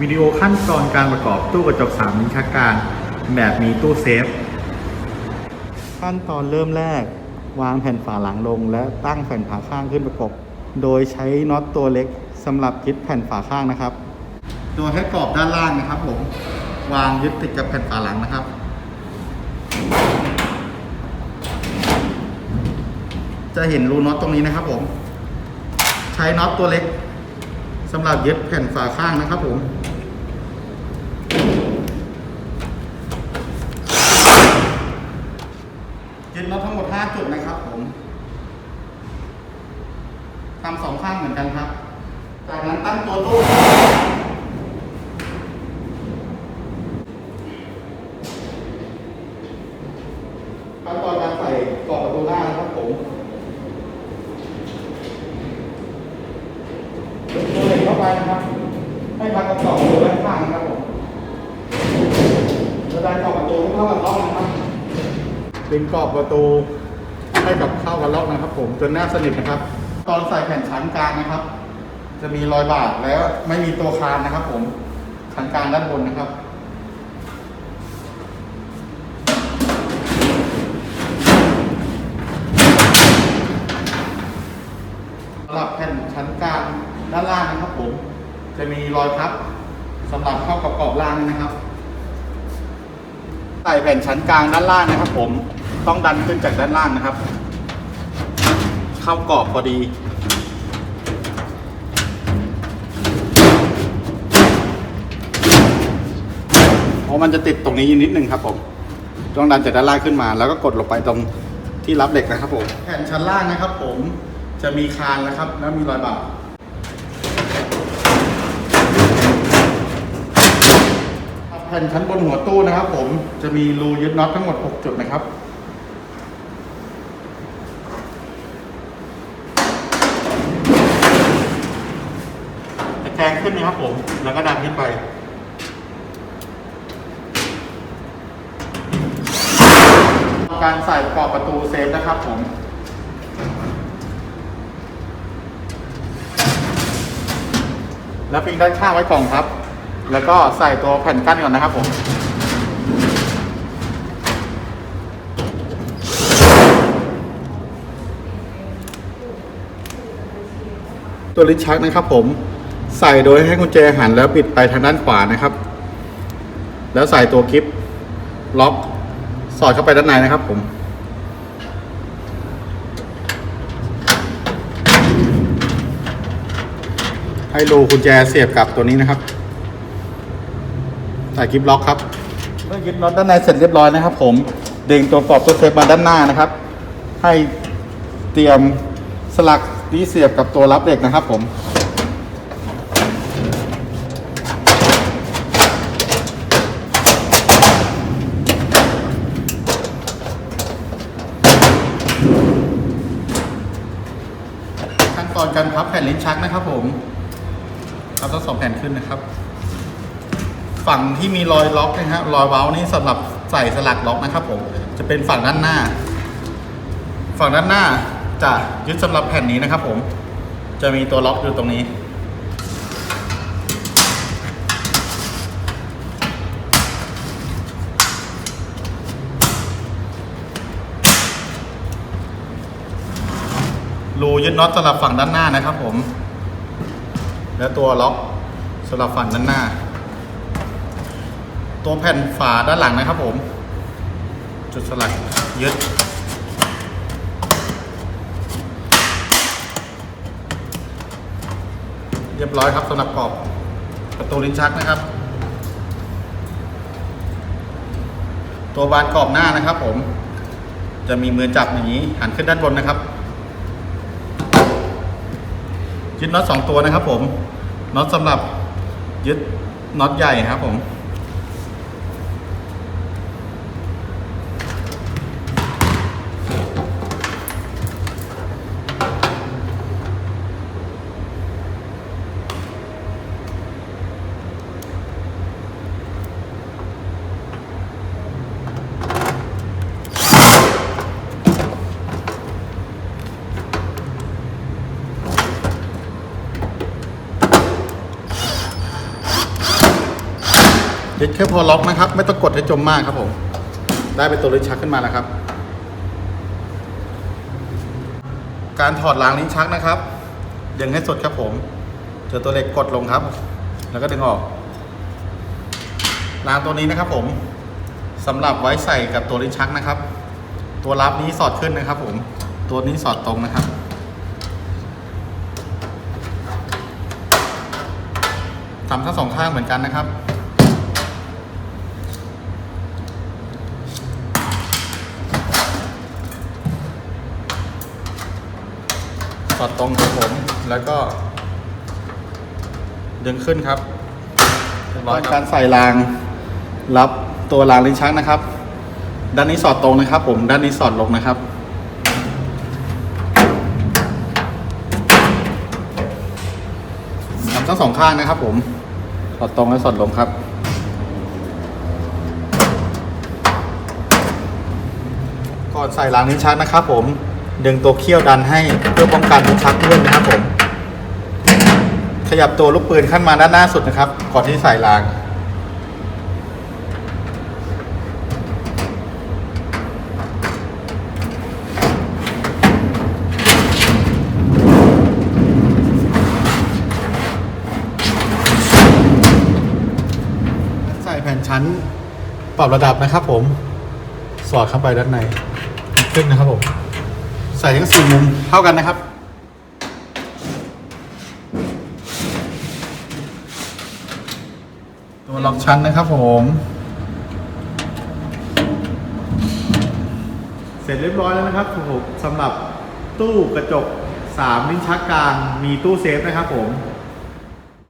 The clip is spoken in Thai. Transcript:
วิดีโอขั้นตอนการประกอบตู้กระจกสามลิ้นชักกางแบบมีตู้เซฟ ขั้นตอนเริ่มแรก วางแผ่นฝาหลังลง และตั้งแผ่นฝาข้างขึ้นประกบ โดยใช้น็อตตัวเล็กสำหรับยึดแผ่นฝาข้างนะครับ โดยให้กรอบด้านล่างนะครับผม วางยึดติดกับแผ่นฝาหลังนะครับจะเห็นรูน็อตตรงนี้นะครับผม ใช้น็อตตัวเล็ก สำหรับยึดแผ่นฝาข้างนะครับผมยึดน็อตทั้งหมด 5 จุดนะครับผมทำสองข้างเหมือนกันครับ จากนั้นตั้งตัวตู้ขั้นตอนการใส่กรอบประตูหน้านะครับผมยกตัวเหล็กเข้าไปนะครับ ให้ พันกับกรอบประตูด้านข้างนะครับผมกระได้กรอบประตูให้เข้ากับล็อกนะครับดึงกรอบประตูให้กับเข้ากับล็อกนะครับ ผมจนแนบสนิทนะครับ ตอนใส่แผ่นชั้นกลางนะครับ จะมีรอยบาดแล้วไม่มีตัวคานนะครับ ผมชั้นกลางด้านบนนะครับ สำหรับแผ่นชั้นกลางด้านล่างนะครับ ผม จะมีรอยพับสำหรับเข้ากับกรอบล่างนะครับใส่แผ่นชั้นกลางด้านล่างนะครับ ผมต้องดันขึ้นจากด้านล่างนะครับ เข้ากรอบพอดี เพราะมันจะติดตรงนี้นิดนึงครับผมต้องดันจากด้านล่างขึ้นมา แล้วก็กดลงไปตรงที่รับเหล็กนะครับผมแผ่นชั้นล่างนะครับ ผมจะมีคานนะครับ แล้วมีรอยบาก ผ่นชั้นบนหัวตู้นะครับ ผมจะมีรูยึดน็อตทั้งหมด 6 จุดนะครับ ตะแคงขึ้นนะครับผม แล้วก็ดันขึ้นไปการใส่กรอบประตูเซฟนะครับผมแล้วพิงด้านข้างไว้ก่อนครับ แล้วก็ใส่ตัวแผ่นกั้นก่อนนะครับผมตัวลิ้นชักนะครับผมใส่โดยให้กุญแจหันแล้วบิดไปทางด้านขวานะครับ แล้วใส่ตัวคลิปล็อกสอดเข้าไปด้านในนะครับผมให้รูกุญแจเสียบกับตัวนี้นะครับ ใส่คลิปล็อกครับเมื่อยึดน็อตด้านในเสร็จเรียบร้อยนะครับ ผมเดึงตัวกรอบตัวเซฟมาด้านหน้านะครับ ให้เตรียมสลักที่เสียบกับตัวรับเหล็กนะครับ ผมขั้นตอนการพับแผ่นลิ้นชักนะครับ ผมเราต้องสองแผ่นขึ้นนะครับ ฝั่งที่มีรอยล็อกนะฮะรอยเว้านี่สำหรับใส่สลักล็อกนะครับผมจะเป็นฝั่งด้านหน้า ฝั่งด้านหน้าจะยึดสำหรับแผ่นนี้นะครับ ผม จะมีตัวล็อกอยู่ตรงนี้ รูยึดน็อตสำหรับฝั่งด้านหน้านะครับ ผม และตัวล็อกสำหรับฝั่งด้านหน้า ตัวแผ่นฝาด้านหลังนะครับผม จุดสลักยึด เรียบร้อยครับสำหรับกรอบประตูลิ้นชักนะครับ ตัวบานกรอบหน้านะครับผม จะมีมือจับอย่างนี้หันขึ้นด้านบนนะครับยึดน็อตสองตัวนะครับผมน็อตสำหรับยึดน็อตใหญ่ครับผม ยึดแค่พอล็อกนะครับ ไม่ต้องกดให้จมมากครับผม ได้เป็นตัวลิ้นชักขึ้นมาแล้วครับ การถอดรางลิ้นชักนะครับดึงให้สุดครับผมเจอตัวเหล็กกดลงครับ แล้วก็ดึงออกรางตัวนี้นะครับ ผมสำหรับไว้ใส่กับตัวลิ้นชักนะครับ ตัวรับนี้สอดขึ้นนะครับ ผม ตัวนี้สอดตรงนะครับทำทั้งสองข้างเหมือนกันนะครับ อดตรงครับผม แล้วก็ ดึงขึ้นครับเรียบร้อยครัการใส่รางรับตัวรางลิ้นชักนะครับ ด้านนี้สอดตรงนะครับ ผม ด้านนี้สอดลงนะครับ ทำทั้งสองข้างนะครับ ผม สอดตรงและสอดลงครับ ก่อนใส่รางลิ้นชักนะครับ ผม ดึงตัวเขี้ยวดันให้เพื่อป้องกันลิ้นชักเลื่อนนะครับผม ขยับตัวลูกปืนขึ้นมาด้านหน้าสุดนะครับ ก่อนที่ใส่รางใส่แผ่นชั้นปรับระดับนะครับผม สอดเข้าไปด้านใน ขึ้นนะครับผม ใส่ทั้งสี่มุมเท่ากันนะครับ ตัวล็อกชั้นนะครับผม เสร็จเรียบร้อยแล้วนะครับผมสำหรับตู้กระจก 3 ลิ้นชักกลางมีตู้เซฟนะครับผม